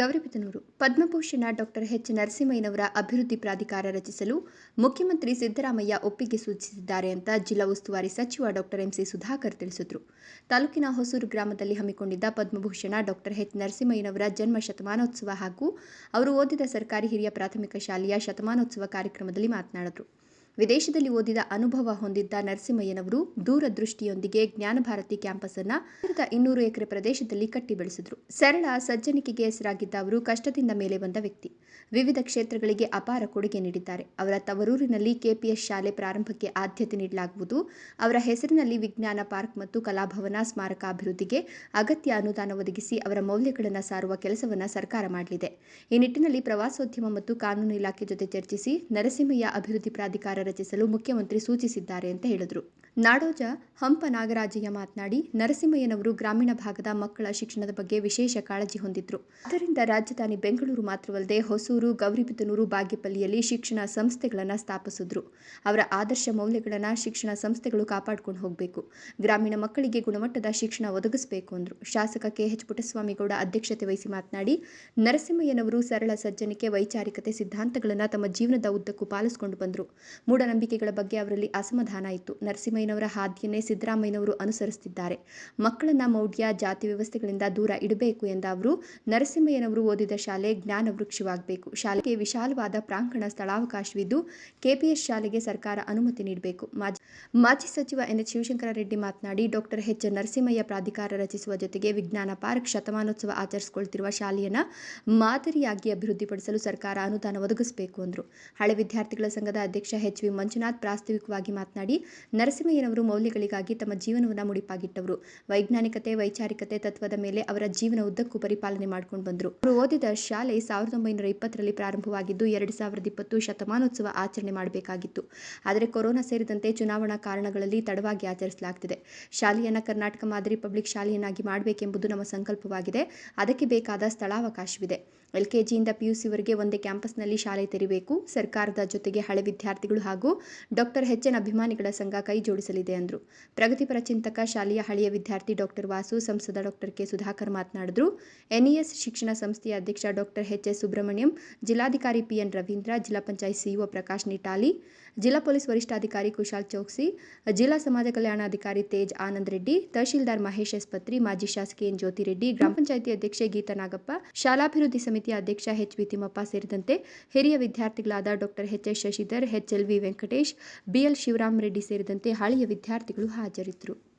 Gauribidanur. Padma Bhushan doctor H. ನರಸಿಂಹಯ್ಯನವರ ಅಭಿವೃದ್ಧಿ ಪ್ರಾಧಿಕಾರ ರಚಿಸಲು ಮುಖ್ಯಮಂತ್ರಿ ಸಿದ್ದರಾಮಯ್ಯ ಒಪ್ಪಿಗೆ ಸೂಚಿಸಿದ್ದಾರೆ ಅಂತ ಜಿಲ್ಲಾ ಉಸ್ತುವಾರಿ ಸಚಿವ ಡಾಕ್ಟರ್ ಎಂಸಿ ಸುಧಾಕರ್ ತಿಳಿಸಿದರು. ತಾಲೂಕಿನ ಹೊಸೂರು ಗ್ರಾಮದಲ್ಲಿ ಹಮ್ಮಿಕೊಂಡಿದ್ದ ಪದ್ಮಭೂಷಣ ಡಾಕ್ಟರ್ ಎಚ್. ನರಸಿಂಹಯ್ಯನವರ ಜನ್ಮ ಶತಮಾನೋತ್ಸವ ಹಾಗೂ ಅವರು ಓದಿದ ಸರ್ಕಾರಿ ಹಿರಿಯ ಪ್ರಾಥಮಿಕ ಶಾಲೆಯ ಶತಮಾನೋತ್ಸವ ಕಾರ್ಯಕ್ರಮದಲ್ಲಿ ಮಾತನಾಡಿದರು. ವಿದೇಶದಲ್ಲಿ ಓದಿದ ಅನುಭವ ಹೊಂದಿದ್ದ ನರಸಿಂಹಯ್ಯನವರು ದೂರದೃಷ್ಟಿಯೊಂದಿಗೆ ಜ್ಞಾನಭಾರತಿ ಕ್ಯಾಂಪಸ್ ಅನ್ನ ಸಾವಿರದ ಇನ್ನೂರು ಎಕರೆ ಪ್ರದೇಶದಲ್ಲಿ ಕಟ್ಟಿ ಬೆಳೆಸಿದ್ರು. ಸರಳ, ಸಜ್ಜನಿಕೆಗೆ ಹೆಸರಾಗಿದ್ದ ಅವರು ಕಷ್ಟದಿಂದ ಮೇಲೆ ಬಂದ ವ್ಯಕ್ತಿ. ವಿವಿಧ ಕ್ಷೇತ್ರಗಳಿಗೆ ಅಪಾರ ಕೊಡುಗೆ ನೀಡಿದ್ದಾರೆ. ಅವರ ತವರೂರಿನಲ್ಲಿ ಕೆಪಿಎಸ್ ಶಾಲೆ ಪ್ರಾರಂಭಕ್ಕೆ ಆದ್ಯತೆ ನೀಡಲಾಗುವುದು. ಅವರ ಹೆಸರಿನಲ್ಲಿ ವಿಜ್ಞಾನ ಪಾರ್ಕ್ ಮತ್ತು ಕಲಾಭವನ ಸ್ಮಾರಕ ಅಭಿವೃದ್ಧಿಗೆ ಅಗತ್ಯ ಅನುದಾನ ಒದಗಿಸಿ ಅವರ ಮೌಲ್ಯಗಳನ್ನು ಸಾರುವ ಕೆಲಸವನ್ನು ಸರ್ಕಾರ ಮಾಡಲಿದೆ. ಈ ನಿಟ್ಟಿನಲ್ಲಿ ಪ್ರವಾಸೋದ್ಯಮ ಮತ್ತು ಕಾನೂನು ಇಲಾಖೆ ಜೊತೆ ಚರ್ಚಿಸಿ ನರಸಿಂಹಯ್ಯ ಅಭಿವೃದ್ಧಿ ಪ್ರಾಧಿಕಾರ ರಚಿಸಲು ಮುಖ್ಯಮಂತ್ರಿ ಸೂಚಿಸಿದ್ದಾರೆ ಅಂತ ಹೇಳಿದರು. ನಾಡೋಜ ಹಂಪ ನಾಗರಾಜಯ್ಯ ಮಾತನಾಡಿ, ನರಸಿಂಹಯ್ಯನವರು ಗ್ರಾಮೀಣ ಭಾಗದ ಮಕ್ಕಳ ಶಿಕ್ಷಣದ ಬಗ್ಗೆ ವಿಶೇಷ ಕಾಳಜಿ ಹೊಂದಿದ್ರು. ಅದರಿಂದ ರಾಜಧಾನಿ ಬೆಂಗಳೂರು ಮಾತ್ರವಲ್ಲದೆ ಹೊಸೂರು, ಗೌರಿಬಿದನೂರು, ಬಾಗೇಪಲ್ಲಿಯಲ್ಲಿ ಶಿಕ್ಷಣ ಸಂಸ್ಥೆಗಳನ್ನು ಸ್ಥಾಪಿಸಿದ್ರು. ಅವರ ಆದರ್ಶ ಮೌಲ್ಯಗಳನ್ನು ಶಿಕ್ಷಣ ಸಂಸ್ಥೆಗಳು ಕಾಪಾಡಿಕೊಂಡು ಹೋಗಬೇಕು. ಗ್ರಾಮೀಣ ಮಕ್ಕಳಿಗೆ ಗುಣಮಟ್ಟದ ಶಿಕ್ಷಣ ಒದಗಿಸಬೇಕು ಅಂದರು. ಶಾಸಕ ಕೆ ಕೆಎಚ್ ಪುಟ್ಟಸ್ವಾಮಿಗೌಡ ಅಧ್ಯಕ್ಷತೆ ವಹಿಸಿ ಮಾತನಾಡಿ, ನರಸಿಂಹಯ್ಯನವರು ಸರಳ ಸಜ್ಜನಿಕೆ ವೈಚಾರಿಕತೆ ಸಿದ್ಧಾಂತಗಳನ್ನು ತಮ್ಮ ಜೀವನದ ಉದ್ದಕ್ಕೂ ಪಾಲಿಸಿಕೊಂಡು ಬಂದರು. ಮೂಢನಂಬಿಕೆಗಳ ಬಗ್ಗೆ ಅವರಲ್ಲಿ ಅಸಮಾಧಾನ ಇತ್ತು. ನರಸಿಂಹಯ್ಯನವರ ಹಾದಿಯನ್ನೇ ಸಿದ್ದರಾಮಯ್ಯನವರು ಅನುಸರಿಸುತ್ತಿದ್ದಾರೆ. ಮಕ್ಕಳನ್ನ ಮೌಢ್ಯ, ಜಾತಿ ವ್ಯವಸ್ಥೆಗಳಿಂದ ದೂರ ಇಡಬೇಕು ಎಂದ ಅವರು, ನರಸಿಂಹಯ್ಯನವರು ಓದಿದ ಶಾಲೆ ಜ್ಞಾನ ವೃಕ್ಷವಾಗಬೇಕು ಶಾಲೆಗೆ ವಿಶಾಲವಾದ ಪ್ರಾಂಗಣ ಸ್ಥಳಾವಕಾಶವಿದ್ದು, ಕೆಪಿಎಸ್ ಶಾಲೆಗೆ ಸರ್ಕಾರ ಅನುಮತಿ ನೀಡಬೇಕು. ಮಾಜಿ ಮಾಜಿ ಸಚಿವ ಎನ್ಎಚ್ ಶಿವಶಂಕರ ರೆಡ್ಡಿ ಮಾತನಾಡಿ, ಡಾಕ್ಟರ್ ಎಚ್. ನರಸಿಂಹಯ್ಯ ಪ್ರಾಧಿಕಾರ ರಚಿಸುವ ಜೊತೆಗೆ ವಿಜ್ಞಾನ ಪಾರ್ಕ್, ಶತಮಾನೋತ್ಸವ ಆಚರಿಸಿಕೊಳ್ತಿರುವ ಶಾಲೆಯನ್ನು ಮಾದರಿಯಾಗಿ ಅಭಿವೃದ್ಧಿಪಡಿಸಲು ಸರ್ಕಾರ ಅನುದಾನ ಒದಗಿಸಬೇಕು ಅಂದರು ಹಳೆ ವಿದ್ಯಾರ್ಥಿಗಳ ಸಂಘದ ಅಧ್ಯಕ್ಷ ಎಚ್. ವಿ. ಮಂಜುನಾಥ್ ಪ್ರಾಸ್ತಾವಿಕವಾಗಿ ಮಾತನಾಡಿ ನರಸಿಂಹಯ್ಯನವರು ಮೌಲ್ಯಗಳಿಗಾಗಿ ತಮ್ಮ ಜೀವನವನ್ನು ಮುಡಿಪಾಗಿಟ್ಟವರು. ವೈಜ್ಞಾನಿಕತೆ, ವೈಚಾರಿಕತೆ ತತ್ವದ ಮೇಲೆ ಅವರ ಜೀವನ ಉದ್ದಕ್ಕೂ ಪರಿಪಾಲನೆ ಮಾಡ್ಕೊಂಡು ಬಂದರು. ಅವರು ಓದಿದ ಶಾಲೆ ಸಾವಿರದ ಒಂಬೈನೂರ ಇಪ್ಪತ್ತರಲ್ಲಿ ಪ್ರಾರಂಭವಾಗಿದ್ದು, ಎರಡು ಸಾವಿರದ ಇಪ್ಪತ್ತು ಶತಮಾನೋತ್ಸವ ಆಚರಣೆ ಮಾಡಬೇಕಾಗಿತ್ತು. ಆದರೆ ಕೊರೋನಾ ಸೇರಿದಂತೆ ಚುನಾವಣಾ ಕಾರಣಗಳಲ್ಲಿ ತಡವಾಗಿ ಆಚರಿಸಲಾಗ್ತಿದೆ. ಶಾಲೆಯನ್ನು ಕರ್ನಾಟಕ ಮಾದರಿ ಪಬ್ಲಿಕ್ ಶಾಲೆಯನ್ನಾಗಿ ಮಾಡಬೇಕೆಂಬುದು ನಮ್ಮ ಸಂಕಲ್ಪವಾಗಿದೆ. ಅದಕ್ಕೆ ಬೇಕಾದ ಸ್ಥಳಾವಕಾಶವಿದೆ. ಎಲ್ಕೆಜಿಯಿಂದ ಪಿಯುಸಿವರೆಗೆ ಒಂದೇ ಕ್ಯಾಂಪಸ್ನಲ್ಲಿ ಶಾಲೆ ತೆರೀಬೇಕು. ಸರ್ಕಾರದ ಜೊತೆಗೆ ಹಳೆ ವಿದ್ಯಾರ್ಥಿಗಳು ಹಾಗೂ ಡಾಕ್ಟರ್ ಎಚ್ ಎನ್ ಅಭಿಮಾನಿಗಳ ಸಂಘ ಕೈ ಜೋಡಿಸಲಿದೆ ಎಂದರು ಪ್ರಗತಿಪರ ಚಿಂತಕ, ಶಾಲೆಯ ಹಳೆಯ ವಿದ್ಯಾರ್ಥಿ ಡಾಕ್ಟರ್ ವಾಸು, ಸಂಸದ ಡಾಕ್ಟರ್ ಕೆ. ಸುಧಾಕರ್ ಮಾತನಾಡಿದರು. ಎನ್ಇಎಸ್ ಶಿಕ್ಷಣ ಸಂಸ್ಥೆಯ ಅಧ್ಯಕ್ಷ ಡಾಕ್ಟರ್ ಎಚ್ ಎಸ್ ಸುಬ್ರಹ್ಮಣ್ಯಂ, ಜಿಲ್ಲಾಧಿಕಾರಿ ಪಿಎನ್ ರವೀಂದ್ರ, ಜಿಲ್ಲಾ ಪಂಚಾಯತ್ ಸಿಇಒ ಪ್ರಕಾಶ್ ನಿಟಾಲಿ, ಜಿಲ್ಲಾ ಪೊಲೀಸ್ ವರಿಷ್ಠಾಧಿಕಾರಿ ಕುಶಾಲ್ ಚೌಕ್ಸಿ, ಜಿಲ್ಲಾ ಸಮಾಜ ಕಲ್ಯಾಣಾಧಿಕಾರಿ ತೇಜ್ ಆನಂದ್ ರೆಡ್ಡಿ, ತಹಶೀಲ್ದಾರ್ ಮಹೇಶ್ ಎಸ್ ಪತ್ರಿ ಮಾಜಿ ಶಾಸಕಿ ಎನ್. ಜ್ಯೋತಿ ರೆಡ್ಡಿ ಗ್ರಾಮ ಪಂಚಾಯಿತಿ ಅಧ್ಯಕ್ಷೆ ಗೀತಾ ನಾಗಪ್ಪ, ಶಾಲಾಭಿವೃದ್ಧಿ ಸಮಿತಿಯ ಅಧ್ಯಕ್ಷ ಎಚ್. ವಿ. ತಿಮ್ಮಪ್ಪ ಸೇರಿದಂತೆ ಹಿರಿಯ ವಿದ್ಯಾರ್ಥಿಗಳಾದ doctor H. S. Shashidhar, H. L. V. Venkatesh B L Shivaram Reddy ಸೇರಿದಂತೆ ಹಳೆಯ ವಿದ್ಯಾರ್ಥಿಗಳು ಹಾಜರಿದ್ದರು